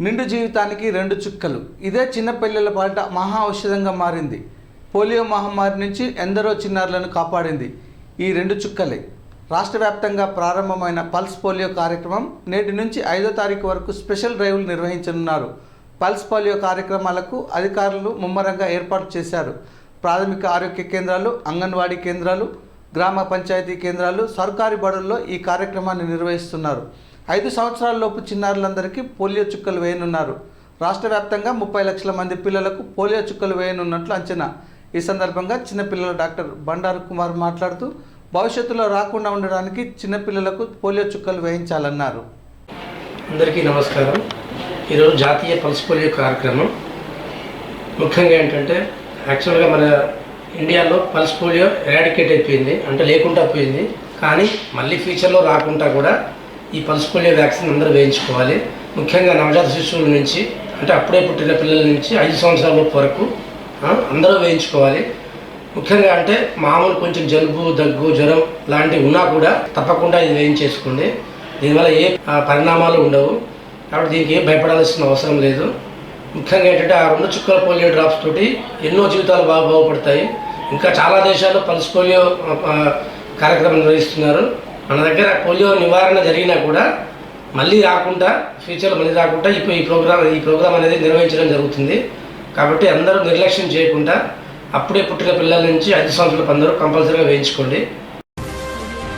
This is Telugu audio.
నిండు జీవితానికి రెండు చుక్కలు. ఇదే చిన్నపిల్లల పాట మహా ఔషధంగా మారింది. పోలియో మహమ్మారి నుంచి ఎందరో చిన్నారులను కాపాడింది ఈ రెండు చుక్కలే. రాష్ట్ర వ్యాప్తంగా ప్రారంభమైన పల్స్ పోలియో కార్యక్రమం నేటి నుంచి ఐదో తారీఖు వరకు స్పెషల్ డ్రైవ్లు నిర్వహించనున్నారు. పల్స్ పోలియో కార్యక్రమాలకు అధికారులు ముమ్మరంగా ఏర్పాటు చేశారు. ప్రాథమిక ఆరోగ్య కేంద్రాలు అంగన్వాడీ కేంద్రాలు గ్రామ పంచాయతీ కేంద్రాలు సర్కారీ బడుల్లో ఈ కార్యక్రమాన్ని నిర్వహిస్తున్నారు. ఐదు సంవత్సరాలలోపు చిన్నారులందరికీ పోలియో చుక్కలు వేయనున్నారు. రాష్ట్ర వ్యాప్తంగా ముప్పై లక్షల మంది పిల్లలకు పోలియో చుక్కలు వేయనున్నట్లు అంచనా. ఈ సందర్భంగా చిన్నపిల్లల డాక్టర్ బండారు కుమార్ మాట్లాడుతూ భవిష్యత్తులో రాకుండా ఉండడానికి చిన్నపిల్లలకు పోలియో చుక్కలు వేయించాలన్నారు. అందరికీ నమస్కారం. ఈరోజు జాతీయ పల్స్ పోలియో కార్యక్రమం. ముఖ్యంగా ఏంటంటే యాక్చువల్గా మన ఇండియాలో పల్స్ పోలియో ఎరాడికేట్ అయిపోయింది అంటే లేకుండా పోయింది. కానీ మళ్ళీ ఫ్యూచర్లో రాకుండా కూడా ఈ పల్స్ పోలియో వ్యాక్సిన్ అందరూ వేయించుకోవాలి. ముఖ్యంగా నవజాత శిశువుల నుంచి అంటే అప్పుడే పుట్టిన పిల్లల నుంచి ఐదు సంవత్సరాల లోపు వరకు అందరూ వేయించుకోవాలి. ముఖ్యంగా అంటే మామూలు కొంచెం జలుబు దగ్గు జ్వరం లాంటివి ఉన్నా కూడా తప్పకుండా ఇది వేయించేసుకోండి. దీనివల్ల ఏ పరిణామాలు ఉండవు. కాబట్టి దీనికి ఏం భయపడాల్సిన అవసరం లేదు. ముఖ్యంగా ఏంటంటే ఆ రెండు చుక్కల పోలియో డ్రాప్స్ తోటి ఎన్నో జీవితాలు బాగా బాగుపడతాయి. ఇంకా చాలా దేశాల్లో పల్స్ పోలియో కార్యక్రమం నిర్వహిస్తున్నారు. మన దగ్గర పోలియో నివారణ జరిగినా కూడా మళ్ళీ రాకుండా ఫ్యూచర్లో మళ్ళీ రాకుండా ఇప్పుడు ఈ ప్రోగ్రామ్ ఈ ప్రోగ్రామ్ అనేది నిర్వహించడం జరుగుతుంది. కాబట్టి అందరూ నిర్లక్ష్యం చేయకుండా అప్పుడే పుట్టిన పిల్లల నుంచి ఐదు సంవత్సరాల అందరూ కంపల్సరీగా వేయించుకోండి.